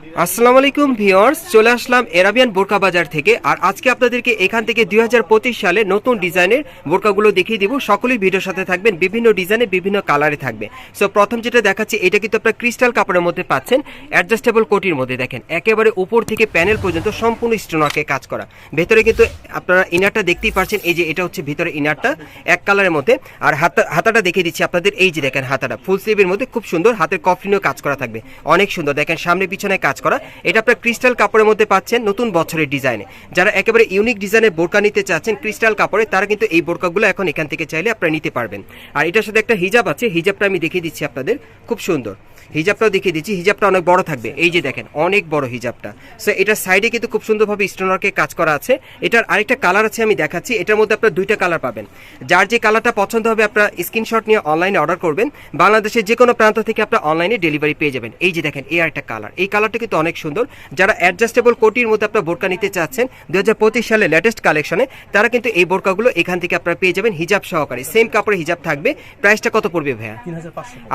আসসালামু আলাইকুম ভিউয়ার্স, চলে আসলাম এরাবিয়ান বোরকা বাজার থেকে। আর আজকে আপনাদেরকে এখান থেকে দুই হাজার পঁচিশ সালে নতুন ডিজাইনের বোরকাগুলো দেখিয়ে দিব। সকলেই ভিডিওর সাথে থাকবেন, বিভিন্ন ডিজাইনে বিভিন্ন কালারে থাকবে। সো প্রথম যেটা দেখাচ্ছি, এটা কিন্তু আপনার ক্রিস্টাল কাপড়ের মধ্যে পাচ্ছেন। অ্যাডজাস্টেবল কোটির মধ্যে দেখেন, একেবারে উপর থেকে প্যানেল পর্যন্ত সম্পূর্ণ স্টোনওয়ার্কে কাজ করা। ভেতরে কিন্তু আপনারা ইনারটা দেখতেই পাচ্ছেন, এই যে এটা হচ্ছে ভিতরে ইনারটা, এক কালারের মধ্যে। আর হাতা হাতাটা দেখিয়ে দিচ্ছি আপনাদের, এই যে দেখেন হাতাটা, ফুল স্লিভের মধ্যে খুব সুন্দর, হাতের কফলিনও কাজ করা থাকবে। অনেক সুন্দর, দেখেন সামনে পিছনে কাজ করা। এটা আপনার ক্রিস্টাল কাপড়ের মধ্যে পাচ্ছেন নতুন বছরের ডিজাইনে। যারা একেবারে ইউনিক ডিজাইনের বোরকা নিতে চাচ্ছেন ক্রিস্টাল কাপড়ে, তারা কিন্তু এই বোরকাগুলো এখন এখান থেকে চাইলে আপনারা নিতে পারবেন। আর এটার সাথে একটা হিজাব আছে, হিজাবটা আমি দেখিয়ে দিচ্ছি আপনাদের। খুব সুন্দর। হিজাবটাও দেখিয়ে দিচ্ছি, হিজাবটা অনেক বড় থাকবে। এই যে দেখেন, অনেক বড় হিজাবটা। সো এটার সাইডে কিন্তু খুব সুন্দরভাবে স্টোনারকে কাজ করা আছে। এটার আরেকটা কালার আছে আমি দেখাচ্ছি। এটার মধ্যে আপনার দুইটা কালার পাবেন। যার যে কালারটা পছন্দ হবে, আপনারা স্ক্রিনশট নিয়ে অনলাইনে অর্ডার করবেন। বাংলাদেশের যে কোনো প্রান্ত থেকে আপনার অনলাইনে ডেলিভারি পেয়ে যাবেন। এই যে দেখেন, এই আরেকটা কালার এই কালারটা কিন্তু অনেক সুন্দর। যারা অ্যাডজাস্টেবল কোটির মধ্যে আপনার বোরকা নিতে চাচ্ছেন দুই হাজার পঁচিশ সালে লেটেস্ট কালেকশনে তারা কিন্তু এই বোরকাগুলো এখান থেকে আপনারা পেয়ে যাবেন হিজাব সহকারে। সেম কাপড়ে হিজাব থাকবে। প্রাইসটা কত পড়বে ভাইয়া?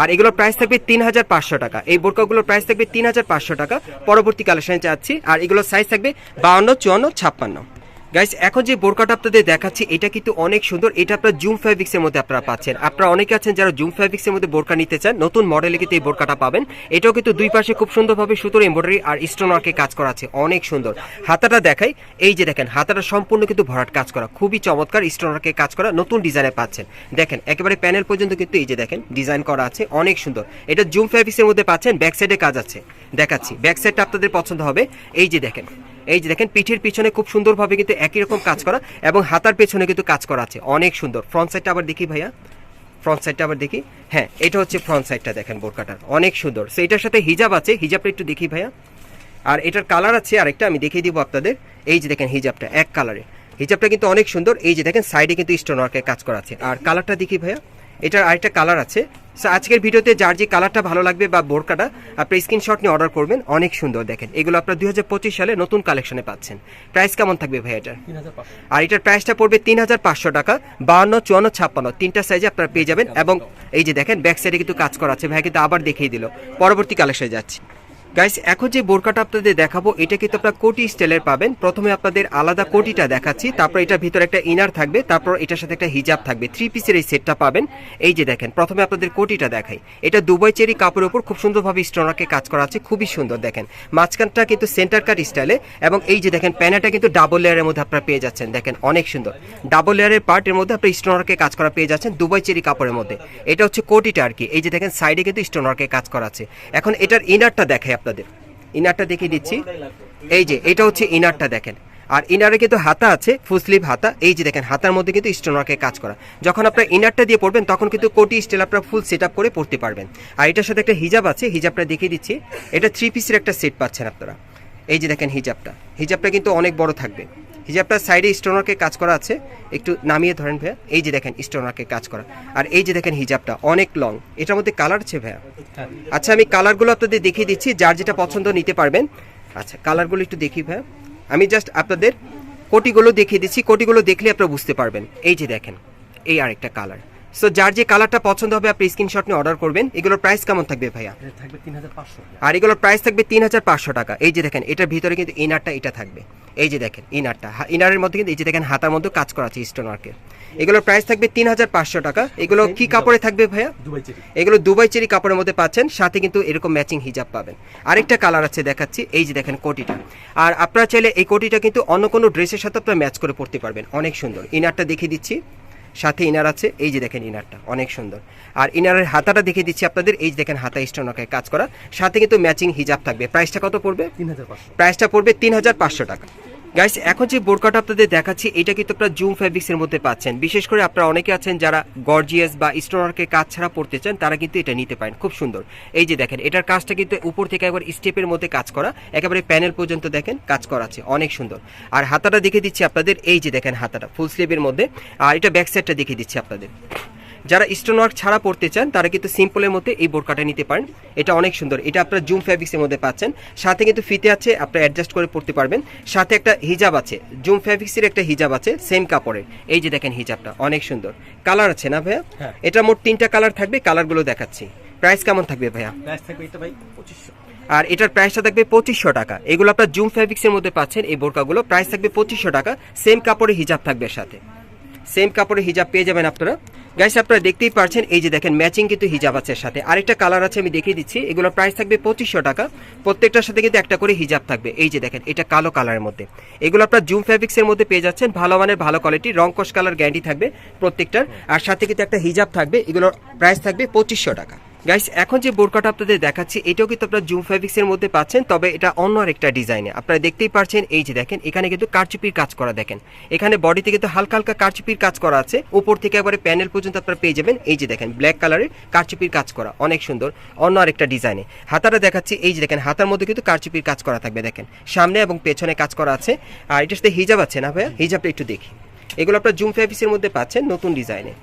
আর এগুলোর প্রাইস থাকবে তিন হাজার পাঁচশো টাকা। এই বোরকাগুলোর প্রাইস থাকবে তিন হাজার পাঁচশো টাকা। পরবর্তী কালেকশনে চাচ্ছি আর এগুলোর সাইজ থাকবে বাউন্ন চুয়ান্ন ছাপ্পান্ন। গাইস এখন যে বোরকাটা আপনাদের দেখাচ্ছি, এটা কিন্তু অনেক সুন্দর। এটা আপনার জুম ফ্যাব্রিক্সের মধ্যে আপনারা পাচ্ছেন। আপনারা অনেকে আছেন যারা জুম ফ্যাব্রিক্সের মধ্যে বোরকা নিতে চান, নতুন মডেলে কিন্তু এই বোরকাটা পাবেন। এটাও কিন্তু দুই পাশে খুব সুন্দরভাবে সুতোর এমব্রয়ডারি আর স্টোন ওয়ার্কে কাজ করা আছে। অনেক সুন্দর। হাতাটা দেখাই। এই যে দেখেন, হাতাটা সম্পূর্ণ কিন্তু ভরাট কাজ করা। খুবই চমৎকার স্টোন ওয়ার্কে কাজ করা। নতুন ডিজাইনে পাচ্ছেন। দেখেন, একেবারে প্যানেল পর্যন্ত কিন্তু এই যে দেখেন ডিজাইন করা আছে। অনেক সুন্দর। এটা জুম ফ্যাব্রিক্সের মধ্যে পাচ্ছেন ব্যাক সাইডে কাজ আছে। দেখাচ্ছি। ব্যাক সাইডটা আপনাদের পছন্দ হবে। এই যে দেখেন এই যে দেখেন, পিঠের পিছনে খুব সুন্দরভাবে কিন্তু একই রকম কাজ করা এবং হাতার পেছনে কিন্তু কাজ করা আছে। অনেক সুন্দর। ফ্রন্ট সাইডটা আবার দেখি ভাইয়া। ফ্রন্ট সাইডটা আবার দেখি। হ্যাঁ এটা হচ্ছে ফ্রন্ট সাইডটা দেখেন বোরকাটার। অনেক সুন্দর। সো এটার সাথে হিজাব আছে। হিজাবটা একটু দেখি ভাইয়া। আর এটার কালার আছে আরেকটা, আমি দেখিয়ে দিব আপনাদের। এই যে দেখেন হিজাবটা এক কালারে হিজাবটা কিন্তু অনেক সুন্দর। এই যে দেখেন সাইডে কিন্তু স্টোন ওয়ার্কের কাজ করা আছে। আর কালারটা দেখি ভাইয়া। এটার আরেকটা কালার আছে। সো আজকের ভিডিওতে যার যে কালারটা ভালো লাগবে বা বোরকাটা আপনি স্ক্রিনশট নিয়ে অর্ডার করবেন। অনেক সুন্দর দেখেন। এগুলো আপনার দুই হাজার পঁচিশ সালে নতুন কালেকশনে পাচ্ছেন। প্রাইস কেমন থাকবে ভাই এটার? আর এটার প্রাইসটা পড়বে তিন হাজার পাঁচশো টাকা বাহান্ন চুয়ান্ন ছাপ্পান্ন। তিনটা সাইজে আপনারা পেয়ে যাবেন। এবং এই যে দেখেন ব্যাক সাইডে কিন্তু কাজ করা আছে। ভাই কিন্তু আবার দেখিয়ে দিল। পরবর্তী কালেকশনে যাচ্ছি। গাইস এখন যে বোরকাটা আপনাদের দেখাবো, এটা কিন্তু আপনারা কোটি স্টাইলের পাবেন। প্রথমে আপনাদের আলাদা কোটিটা দেখাচ্ছি, তারপর এটার ভিতরে একটা ইনার থাকবে, তারপর এটার সাথে একটা হিজাব থাকবে। থ্রি পিসের এই সেটটা পাবেন। এই যে দেখেন, প্রথমে আপনাদের কোটিটা দেখাই। এটা দুবাই চেরি কাপড়ের উপর খুব সুন্দরভাবে স্টোনারকে কাজ করা আছে, খুবই সুন্দর দেখেন। মাঝখানটা কিন্তু সেন্টার কাট স্টাইলে এবং এই যে দেখেন প্যানাটা কিন্তু ডাবল লেয়ারের মধ্যে আপনারা পেয়ে যাচ্ছেন। দেখেন, অনেক সুন্দর। ডাবল লেয়ারের পার্টের মধ্যে আপনি স্টোনারকে কাজ করা পেয়ে যাচ্ছেন দুবাই চেরি কাপড়ের মধ্যে। এটা হচ্ছে কোটিটা আর কি। এই যে দেখেন সাইডে কিন্তু স্টোনারকে কাজ করা আছে। এখন এটার ইনারটা দেখাই আপনাদের। ইনারটা দেখিয়ে দিচ্ছি। এই যে, এটা হচ্ছে ইনারটা দেখেন। আর ইনারে কিন্তু হাতা আছে ফুসলিপ হাতা। এই যে দেখেন, হাতার মধ্যে কিন্তু স্টোনারকে কাজ করা। যখন আপনার ইনারটা দিয়ে পড়বেন, তখন কিন্তু কোটি স্টেল আপনারা ফুল সেট করে পড়তে পারবেন। আর এটার সাথে একটা হিজাব আছে হিজাবটা দেখিয়ে দিচ্ছি। এটা থ্রি পিসের একটা সেট পাচ্ছেন আপনারা। এই যে দেখেন হিজাবটা হিজাবটা কিন্তু অনেক বড় থাকবে। হিজাবটার সাইডে স্টোনারকে কাজ করা আছে। একটু নামিয়ে ধরেন ভাইয়া। এই যে দেখেন স্টোনারকে কাজ করা। আর এই যে দেখেন হিজাবটা অনেক লং। এটার মধ্যে কালার আছে ভাইয়া? আচ্ছা আমি কালারগুলো আপনাদের দেখিয়ে দিচ্ছি যার যেটা পছন্দ নিতে পারবেন। আচ্ছা কালারগুলো একটু দেখি ভাই আমি জাস্ট আপনাদের কোটিগুলো দেখিয়ে দিচ্ছি। কোটিগুলো দেখলে আপনারা বুঝতে পারবেন। এই যে দেখেন এই আরেকটা কালার। সো যার যে কালারটা পছন্দ হবে আপনি স্ক্রিনশট নিয়ে অর্ডার করবেন। এগুলোর প্রাইস কেমন থাকবে ভাইয়া? থাকবে তিন হাজার পাঁচশো আর এগুলোর প্রাইস থাকবে তিন হাজার পাঁচশো টাকা। এই যে দেখেন এটার ভিতরে কিন্তু ইনারটা এটা থাকবে। এই যে দেখেন ইনারটা ইনারের মধ্যে কিন্তু এই যে দেখেন হাতার মধ্যে কাজ করা আছে স্টোন ওয়ার্কের এগুলোর প্রাইস থাকবে তিন হাজার পাঁচশো টাকা। এগুলো কি কাপড়ে থাকবে ভাইয়া? এগুলো দুবাই চেরি কাপড়ের মধ্যে পাচ্ছেন সাথে কিন্তু এরকম ম্যাচিং হিজাব পাবেন। আরেকটা কালার আছে দেখাচ্ছি এই যে দেখেন কোটিটা। আর আপনারা চাইলে এই কোটিটা কিন্তু অন্য কোনো ড্রেসের সাথে আপনারা ম্যাচ করে পড়তে পারবেন অনেক সুন্দর। ইনারটা দেখিয়ে দিচ্ছি। সাথে ইনার আছে এই যে দেখেন ইনারটা অনেক সুন্দর। আর ইনারের হাতাটা দেখে দিচ্ছি আপনাদের এই যে দেখেন হাতা স্টোনকে কাজ করা। সাথে কিন্তু ম্যাচিং হিজাব থাকবে। প্রাইসটা কত পড়বে? তিন হাজার পাঁচশো। প্রাইসটা পড়বে তিন হাজার পাঁচশো টাকা। গাইস এখন যে বোরকাটা আপনাদের দেখাচ্ছি, এটা কিন্তু আপনারা জুম ফ্যাব্রিক্সের মধ্যে পাচ্ছেন। বিশেষ করে আপনারা অনেকে আছেন যারা গর্জিয়াস বা স্টোনারকে কাজ ছাড়া পড়তে চান, তারা কিন্তু এটা নিতে পারেন। খুব সুন্দর। এই যে দেখেন, এটার কাজটা কিন্তু উপর থেকে একবার স্টেপের মধ্যে কাজ করা, একেবারে প্যানেল পর্যন্ত দেখেন, কাজ করা আছে। অনেক সুন্দর। আর হাতাটা দেখে দিচ্ছি আপনাদের, এই যে দেখেন হাতাটা ফুল স্লিভের মধ্যে। আর এটা ব্যাক সাইডটা দেখে দিচ্ছি আপনাদের। যারা স্টোন ওয়ার্ক ছাড়া পড়তে চান তারা কিন্তু সিম্পলের মধ্যে এই বোরকাটা নিতে পারেন। এটা অনেক সুন্দর। এটা আপনার জুম ফ্যাব্রিক্সের মধ্যে পাচ্ছেন। সাথে কিন্তু ফিতে আছে আপনি অ্যাডজাস্ট করে পড়তে পারবেন। সাথে একটা হিজাব আছে। জুম ফ্যাব্রিক্সের একটা হিজাব আছে সেম কাপড়ের। এই যে দেখেন হিজাবটা অনেক সুন্দর। কালার আছে না ভাইয়া? হ্যাঁ। এটা মোট তিনটা কালার থাকবে কালারগুলো দেখাচ্ছি। প্রাইস কেমন থাকবে ভাইয়া? প্রাইস থাকবে এটা ভাই পঁচিশশো। আর এটার প্রাইসটা থাকবে পঁচিশশো টাকা। এগুলো আপনার জুম ফ্যাব্রিক্সের মধ্যে পাচ্ছেন এই বোরকাগুলো প্রাইস থাকবে পঁচিশশো টাকা। সেম কাপড়ে হিজাব থাকবে সাথে। সেম কাপড়ে হিজাব পেয়ে যাবেন আপনারা। গাইস আপনারা দেখতেই পারছেন, এই যে দেখেন ম্যাচিং কিন্তু হিজাব আছে সাথে। আরেকটা কালার আছে, আমি দেখিয়ে দিচ্ছি। এগুলোর প্রাইস থাকবে পঁচিশশো টাকা। প্রত্যেকটার সাথে কিন্তু একটা করে হিজাব থাকবে। এই যে দেখেন, এটা কালো কালারের মধ্যে। এগুলো আপনার জুম ফ্যাব্রিক্সের মধ্যে পেয়ে যাচ্ছেন। ভালো মানের, ভালো কোয়ালিটি রং কস কালার গ্যারান্টি থাকবে প্রত্যেকটার। আর সাথে কিন্তু একটা হিজাব থাকবে। এগুলোর প্রাইস থাকবে পঁচিশশো টাকা। গাইস এখন যে বোরকাটা আপনাদের দেখাচ্ছি, এটাও কিন্তু আপনারা জুম ফ্যাব্রিক্সের মধ্যে পাচ্ছেন, তবে এটা অন্য আরেকটা ডিজাইনে। আপনারা দেখতেই পারছেন, এই যে দেখেন, এখানে কিন্তু কারচুপির কাজ করা দেখেন। এখানে বডিতে কিন্তু হালকা হালকা কারচুপির কাজ করা আছে। উপর থেকে একবারে প্যানেল পর্যন্ত আপনারা পেয়ে যাবেন, এই যে দেখেন ব্ল্যাক কালারের কারচুপির কাজ করা, অনেক সুন্দর, অন্য আরেকটা ডিজাইনে। হাতাটা দেখাচ্ছি, এই যে দেখেন, হাতার মধ্যে কিন্তু কারচুপির কাজ করা থাকবে, দেখেন। সামনে এবং পেছনে কাজ করা আছে। আর এটার সাথে হিজাব আছে না ভাইয়া? হিজাবটা একটু দেখি। এগুলো আপনার জুম ফ্যাব্রিক্সের মধ্যে পাচ্ছেন, নতুন ডিজাইনে।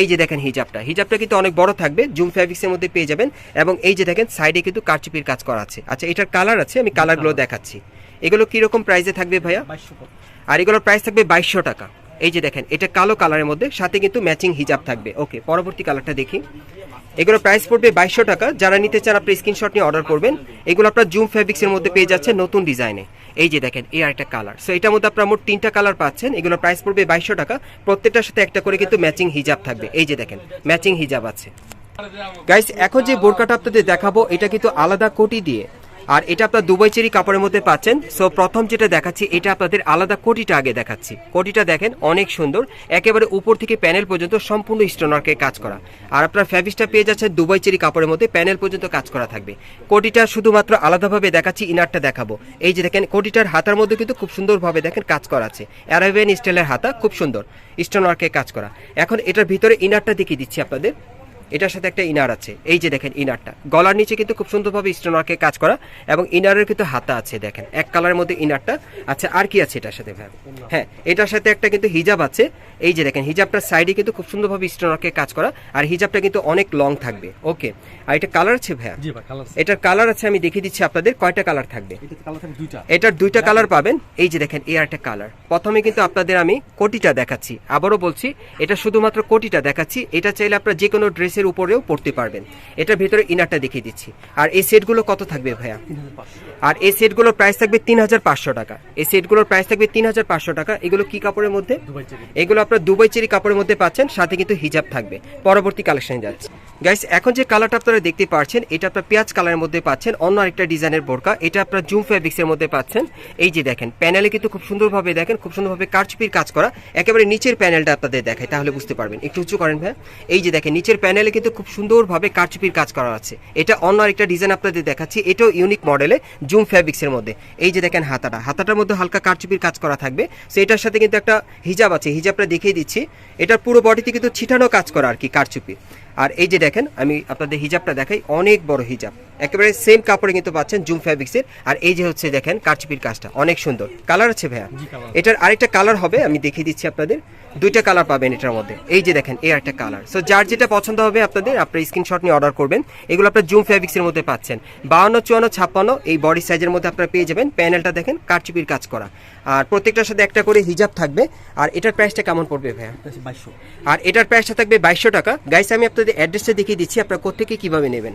এই যে দেখেন হিজাবটা হিজাবটা কিন্তু অনেক বড় থাকবে জুম ফ্যাব্রিক্সের মধ্যে পেয়ে যাবেন এবং এই যে দেখেন সাইডে কিন্তু কারচুপির কাজ করা আছে। আচ্ছা এটার কালার আছে আমি কালারগুলো দেখাচ্ছি। এগুলো কীরকম প্রাইসে থাকবে ভাইয়া? আর এগুলোর প্রাইস থাকবে বাইশশো টাকা। এই যে দেখেন এটা কালো কালারের মধ্যে সাথে কিন্তু ম্যাচিং হিজাব থাকবে। ওকে পরবর্তী কালারটা দেখি। এগুলো প্রাইস পড়বে বাইশশো টাকা। যারা নিতে চান আপনি স্ক্রিনশট নিয়ে অর্ডার করবেন। এগুলো আপনার জুম ফ্যাব্রিক্সের মধ্যে পেয়ে যাচ্ছে নতুন ডিজাইনে এই যে দেখেন, এই আরেকটা কালার সো এটার মধ্যে আপনারা মোট তিনটা কালার পাচ্ছেন। এগুলো প্রাইস পড়বে বাইশশো টাকা। প্রত্যেকটার সাথে একটা করে কিন্তু ম্যাচিং হিজাব থাকবে। এই যে দেখেন ম্যাচিং হিজাব আছে। গাইস এখন যে বোরকাটা আপনাদের দেখাবো, এটা কিন্তু আলাদা কোটি দিয়ে। আর এটা আপনার দুবাই চেরি কাপড়ের মধ্যে পাচ্ছেন। সো প্রথম যেটা দেখাচ্ছি, এটা আপনাদের আলাদা কোটিটা আগে দেখাচ্ছি। কোটিটা দেখেন, অনেক সুন্দর। একেবারে উপর থেকে প্যানেল পর্যন্ত সম্পূর্ণ স্টোনারকে কাজ করা। আর আপনার ফ্যাব্রিক্সটা পেয়ে যাচ্ছে দুবাই চেরি কাপড়ের মধ্যে, প্যানেল পর্যন্ত কাজ করা থাকবে। কোটিটা শুধুমাত্র আলাদাভাবে দেখাচ্ছি, ইনারটা দেখাবো। এই যে দেখেন, কোটিটার হাতার মধ্যে কিন্তু খুব সুন্দরভাবে দেখেন কাজ করা আছে। অ্যারাবিয়ান স্টাইলের হাতা, খুব সুন্দর, স্টোনারকে কাজ করা। এখন এটার ভিতরে ইনারটা দেখিয়ে দিচ্ছি আপনাদের। এটার সাথে একটা ইনার আছে। এই যে দেখেন ইনারটা। গলার নিচে কিন্তু খুব সুন্দরভাবে স্টোনারকে কাজ করা এবং ইনারের কিন্তু হাতা আছে দেখেন। এক কালারের মধ্যে ইনারটা। আচ্ছা আর কি আছে এটার সাথে ভাই? হ্যাঁ এটার সাথে একটা কিন্তু হিজাব আছে। এই যে দেখেন হিজাবটার সাইডে কিন্তু খুব সুন্দরভাবে স্টোনারকে কাজ করা আর হিজাবটা কিন্তু অনেক লং থাকবে। ওকে আর এটা কালার আছে ভাইয়া? ভাই এটার কালার আছে আমি দেখিয়ে দিচ্ছি আপনাদের কয়টা কালার থাকবে? এটার দুইটা কালার পাবেন। এই যে দেখেন এই একটা কালার প্রথমে কিন্তু আপনাদের আমি কোটিটা দেখাচ্ছি। আবারও বলছি এটা শুধুমাত্র কোটিটা দেখাচ্ছি। এটা চাইলে আপনারা যে কোনো ড্রেসের উপরেও পড়তে পারবেন। এটার ভিতরে ইনারটা দেখিয়ে দিচ্ছি। আর এই সেটগুলো কত থাকবে ভাইয়া? আর এই সেটগুলোর প্রাইস থাকবে তিন হাজার পাঁচশো টাকা। এই সেটগুলোর প্রাইস থাকবে তিন হাজার পাঁচশো টাকা। এগুলো কি কাপড়ের মধ্যে? এগুলো আপনার দুবাই চেরি কাপড়ের মধ্যে পাচ্ছেন সাথে কিন্তু হিজাব থাকবে। পরবর্তী কালেকশনে যাচ্ছে। গাইস এখন যে কালারটা আপনারা দেখতে পাচ্ছেন, এটা আপনার পেঁয়াজ কালারের মধ্যে পাচ্ছেন, অন্য আরেকটা ডিজাইনের বোরকা, এটা আপনার জুম ফ্যাব্রিক্সের মধ্যে পাচ্ছেন। এই যে দেখেন প্যানেলে কিন্তু খুব সুন্দরভাবে দেখেন, খুব সুন্দরভাবে কারচুপির কাজ করা, একেবারে নিচের প্যানেলটা আপনাদের দেখায় তাহলে বুঝতে পারবেন। একটু উঁচু করেন ভাই এই যে দেখেন, নিচের প্যানেলে কিন্তু খুব সুন্দরভাবে কারচুপির কাজ করা আছে। এটা অন্য আরেকটা ডিজাইন আপনাদের দেখাচ্ছি, এটাও ইউনিক মডেলে জুম ফ্যাব্রিক্সের মধ্যে। এই যে দেখেন হাতাটা, হাতাটার মধ্যে হালকা কারচুপির কাজ করা থাকবে। সো এটার সাথে কিন্তু একটা হিজাব আছে, হিজাবটা দেখিয়ে দিচ্ছি। এটার পুরো বডিতে কিন্তু ছিটানো কাজ করা আর কি, কারচুপি। আর এই যে দেখেন আমি আপনাদের হিজাবটা দেখাই অনেক বড় হিজাব। একেবারে সেম কাপড়ে কিন্তু পাচ্ছেন জুম ফ্যাব্রিক্সের আর এই যে হচ্ছে দেখেন কারচুপির কাজটা অনেক সুন্দর। কালার আছে ভাইয়া? এটার আরেকটা কালার হবে আমি দেখিয়ে দিচ্ছি আপনাদের। দুইটা কালার পাবেন এটার মধ্যে। এই যে দেখেন এই একটা কালার সো যার যেটা পছন্দ হবে আপনাদের আপনার স্ক্রিনশট নিয়ে অর্ডার করবেন। এগুলো আপনার জুম ফ্যাব্রিক্সের মধ্যে পাচ্ছেন। বাউন্ন চুয়ান্ন ছাপ্পান্ন এই বডি সাইজের মধ্যে আপনারা পেয়ে যাবেন। প্যানেলটা দেখেন কারচুপির কাজ করা। আর প্রত্যেকটার সাথে একটা করে হিজাব থাকবে। আর এটার প্রাইসটা কেমন পড়বে ভাইয়া? বাইশশো। আর এটার প্রাইসটা থাকবে বাইশশো টাকা। গাইস আমি আপনাদের অ্যাড্রেসটা দেখিয়ে দিচ্ছি আপনারা কোথেকে কীভাবে নেবেন?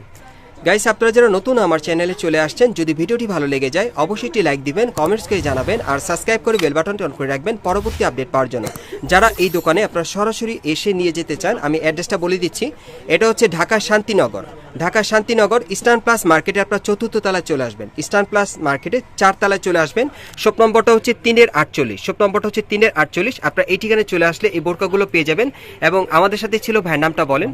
গাইস আপনারা যারা নতুন আমার চ্যানেলে চলে আসছেন, যদি ভিডিওটি ভালো লেগে যায়, অবশ্যই একটি লাইক দিবেন কমেন্টস করে জানাবেন, আর সাবস্ক্রাইব করে বেল বাটনটি অন করে রাখবেন পরবর্তী আপডেট পাওয়ার জন্য। যারা এই দোকানে আপনারা সরাসরি এসে নিয়ে যেতে চান, আমি অ্যাড্রেসটা বলে দিচ্ছি। এটা হচ্ছে ঢাকা শান্তিনগর। ঢাকা শান্তিনগর ইস্টার্ন প্লাস মার্কেটে আপনার চতুর্থ তলায় চলে আসবেন। ইস্টার্ন প্লাস মার্কেটে চার তলায় চলে আসবেন। শপ নম্বরটা হচ্ছে তিনের আটচল্লিশ। শপ নম্বরটা হচ্ছে তিনের আটচল্লিশ। আপনার এই ঠিকানায় চলে আসলে এই বোরকাগুলো পেয়ে যাবেন এবং আমাদের সাথে ছিল ভাইয়ের নামটা বলেন।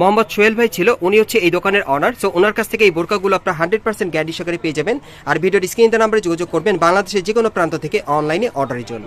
মোহাম্মদ সোহেল। ভাই ছিল উনি হচ্ছে এই দোকানের অনার সো ওনার কাছ থেকে এই বোরকাগুলো আপনার হান্ড্রেড পার্সেন্ট গ্যারান্টি সহকারে পেয়ে যাবেন। আর ভিডিওর স্ক্রিন নাম্বারে যোগাযোগ করবেন বাংলাদেশের যে কোনো প্রান্ত থেকে অনলাইনে অর্ডারের জন্য।